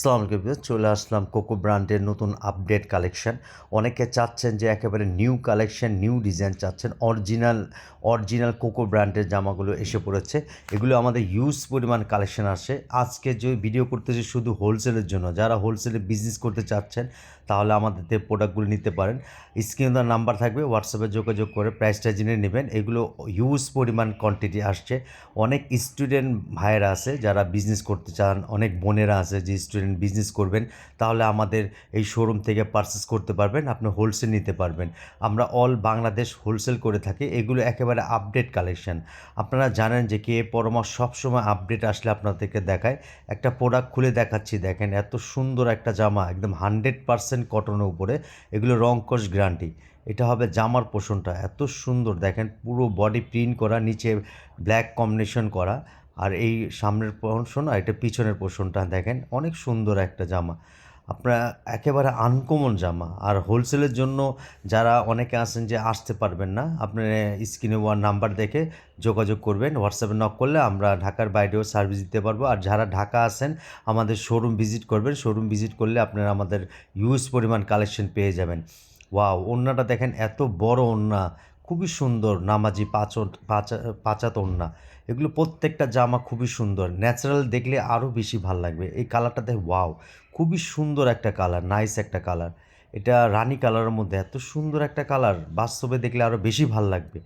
সালাম আলাইকুম চলে আসলাম কোকো ব্র্যান্ডের নতুন আপডেট কালেকশন। অনেকে চাচ্ছেন যে একেবারে নিউ কালেকশন, নিউ ডিজাইন চাচ্ছেন। অরিজিনাল অরিজিনাল কোকো ব্র্যান্ডের জামাগুলো এসে পড়েছে। এগুলো আমাদের ইউজ পরিমাণ কালেকশন আসে। আজকে যে ভিডিও করতেছি শুধু হোলসেলের জন্য। যারা হোলসেলে বিজনেস করতে চাচ্ছেন, তাহলে আমাদের প্রোডাক্টগুলো নিতে পারেন। স্ক্রিনে নাম্বার থাকবে হোয়াটসঅ্যাপে যোগাযোগ করে প্রাইসটা জেনে নেবেন। এগুলো ইউজ পরিমাণ কোয়ান্টিটি আসছে। অনেক স্টুডেন্ট ভাইয়েরা আছে যারা বিজনেস করতে চান, অনেক বোনেরা আছে যে স্টুডেন্ট বিজনেস করবেন, তাহলে আমাদের এই শোরুম থেকে পারচেস করতে পারবেন, আপনি হোলসেল নিতে পারবেন। আমরা অল বাংলাদেশ হোলসেল করে থাকি, এগুলো একেবারে আপডেট কালেকশন আপনারা জানেন যে কে পরমাস সবসময় আপডেট আসলে আপনাদেরকে দেখায়। একটা প্রোডাক্ট খুলে দেখাচ্ছি, দেখেন এত সুন্দর একটা জামা, একদম হান্ড্রেড পারসেন্ট কটনের উপরে, এগুলো রং কোর্স গ্যারান্টি এটা হবে জামার পোষণটা, এত সুন্দর, দেখেন পুরো বডি প্রিন্ট করা, নিচে ব্ল্যাক কম্বিনেশন করা। আর এই সামনের পোষণ আর এটা পিছনের পোর্শনটা দেখেন, অনেক সুন্দর একটা জামা। আপনার একেবারে আনকমন জামা। আর হোলসেলের জন্য যারা অনেকে আছেন যে আসতে পারবেন না আপনার স্ক্রিনে ওয়ার নাম্বার দেখে যোগাযোগ করবেন হোয়াটসঅ্যাপে নক করলে আমরা ঢাকার বাইরেও সার্ভিস দিতে পারব। আর যারা ঢাকা আছেন, আমাদের শোরুম ভিজিট করবেন। শোরুম ভিজিট করলে আপনারা আমাদের ইউজ পরিমাণ কালেকশন পেয়ে যাবেন। ওয়াও ওড়নাটা দেখেন, এত বড় ওড়না। খুবই সুন্দর নামাজি পাঁচট পাচা পাঁচাত ওড়না এগুলো প্রত্যেকটা জামা খুবই সুন্দর। ন্যাচারাল দেখলে আরও বেশি ভালো লাগবে। এই কালারটা দেখ ওয়াও, খুবই সুন্দর একটা কালার, নাইস একটা কালার। এটা রানী কালারের মধ্যে, এত সুন্দর একটা কালার, বাস্তবে দেখলে আরও বেশি ভালো লাগবে।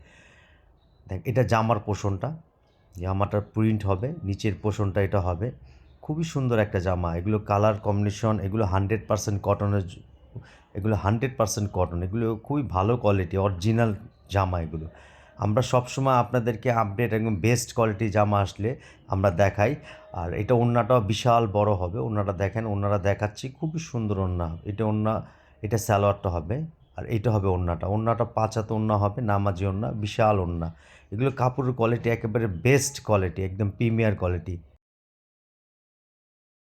দেখ, এটা জামার পোষণটা, জামাটার প্রিন্ট হবে, নিচের পোষণটা এটা হবে। খুবই সুন্দর একটা জামা। এগুলো কালার কম্বিনেশন, এগুলো হান্ড্রেড পারসেন্ট কটনের এগুলো হান্ড্রেড পারসেন্ট কটন। এগুলো খুবই ভালো কোয়ালিটি অরিজিনাল জামা এগুলো আমরা সবসময় আপনাদেরকে আপডেট একদম বেস্ট কোয়ালিটি জামা আসলে আমরা দেখাই। আর এটা ওড়নাটাও বিশাল বড় হবে। ওড়নাটা দেখেন ওড়নাটা দেখাচ্ছি, খুবই সুন্দর ওড়না এটা ওড়না এটা স্যালোয়ারটা হবে, আর এটা হবে ওড়নাটা ওড়নাটা পাঁচাতে ওড়না হবে, নামাজি ওড়না বিশাল ওড়না এগুলো কাপড়ের কোয়ালিটি একেবারে বেস্ট কোয়ালিটি একদম প্রিমিয়ার কোয়ালিটি